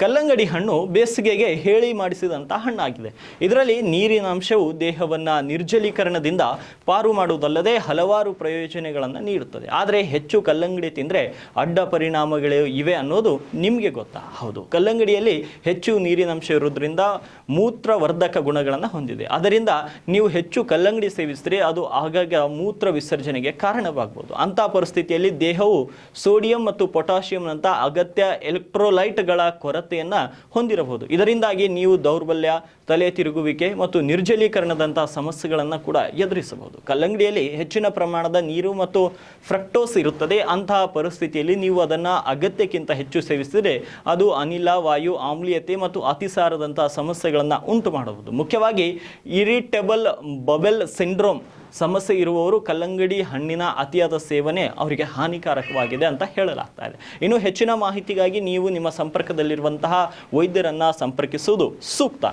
ಕಲ್ಲಂಗಡಿ ಹಣ್ಣು ಬೇಸಿಗೆಗೆ ಹೇಳಿ ಮಾಡಿಸಿದಂಥ ಹಣ್ಣಾಗಿದೆ. ಇದರಲ್ಲಿ ನೀರಿನ ಅಂಶವು ದೇಹವನ್ನು ನಿರ್ಜಲೀಕರಣದಿಂದ ಪಾರು ಮಾಡುವುದಲ್ಲದೆ ಹಲವಾರು ಪ್ರಯೋಜನಗಳನ್ನು ನೀಡುತ್ತದೆ. ಆದರೆ ಹೆಚ್ಚು ಕಲ್ಲಂಗಡಿ ತಿಂದರೆ ಅಡ್ಡ ಪರಿಣಾಮಗಳು ಇವೆ ಅನ್ನೋದು ನಿಮಗೆ ಗೊತ್ತಾ? ಹೌದು. ಕಲ್ಲಂಗಡಿಯಲ್ಲಿ ಹೆಚ್ಚು ನೀರಿನ ಅಂಶ ಇರೋದ್ರಿಂದ ಮೂತ್ರವರ್ಧಕ ಗುಣಗಳನ್ನು ಹೊಂದಿದೆ. ಅದರಿಂದ ನೀವು ಹೆಚ್ಚು ಕಲ್ಲಂಗಡಿ ಸೇವಿಸಿದ್ರೆ ಅದು ಆಗಾಗ ಮೂತ್ರ ವಿಸರ್ಜನೆಗೆ ಕಾರಣವಾಗಬಹುದು ಅಂಥ ಪರಿಸ್ಥಿತಿಯಲ್ಲಿ ದೇಹವು ಸೋಡಿಯಂ ಮತ್ತು ಪೊಟ್ಯಾಷಿಯಂನಂಥ ಅಗತ್ಯ ಎಲೆಕ್ಟ್ರೋಲೈಟ್ಗಳ ಕೊರತೆಯನ್ನು ಹೊಂದಿರಬಹುದು. ಇದರಿಂದಾಗಿ ನೀವು ದೌರ್ಬಲ್ಯ, ತಲೆ ತಿರುಗುವಿಕೆ ಮತ್ತು ನಿರ್ಜಲೀಕರಣದಂತಹ ಸಮಸ್ಯೆಗಳನ್ನು ಕೂಡ ಎದುರಿಸಬಹುದು. ಕಲ್ಲಂಗಡಿಯಲ್ಲಿ ಹೆಚ್ಚಿನ ಪ್ರಮಾಣದ ನೀರು ಮತ್ತು ಫ್ರಕ್ಟೋಸ್ ಇರುತ್ತದೆ. ಅಂತಹ ಪರಿಸ್ಥಿತಿಯಲ್ಲಿ ನೀವು ಅದನ್ನು ಅಗತ್ಯಕ್ಕಿಂತ ಹೆಚ್ಚು ಸೇವಿಸಿದರೆ ಅದು ಅನಿಲ, ವಾಯು, ಆಮ್ಲೀಯತೆ ಮತ್ತು ಅತಿಸಾರದಂತಹ ಸಮಸ್ಯೆಗಳನ್ನು ಉಂಟು ಮಾಡಬಹುದು ಮುಖ್ಯವಾಗಿ ಇರಿಟೇಬಲ್ ಬಬೆಲ್ ಸಿಂಡ್ರೋಮ್ ಸಮಸ್ಯೆ ಇರುವವರು ಕಲ್ಲಂಗಡಿ ಹಣ್ಣಿನ ಅತಿಯಾದ ಸೇವನೆ ಅವರಿಗೆ ಹಾನಿಕಾರಕವಾಗಿದೆ ಅಂತ ಹೇಳಲಾಗ್ತಾ ಇದೆ. ಇನ್ನು ಹೆಚ್ಚಿನ ಮಾಹಿತಿಗಾಗಿ ನೀವು ನಿಮ್ಮ ಸಂಪರ್ಕದಲ್ಲಿರುವಂತಹ ವೈದ್ಯರನ್ನ ಸಂಪರ್ಕಿಸುವುದು ಸೂಕ್ತ.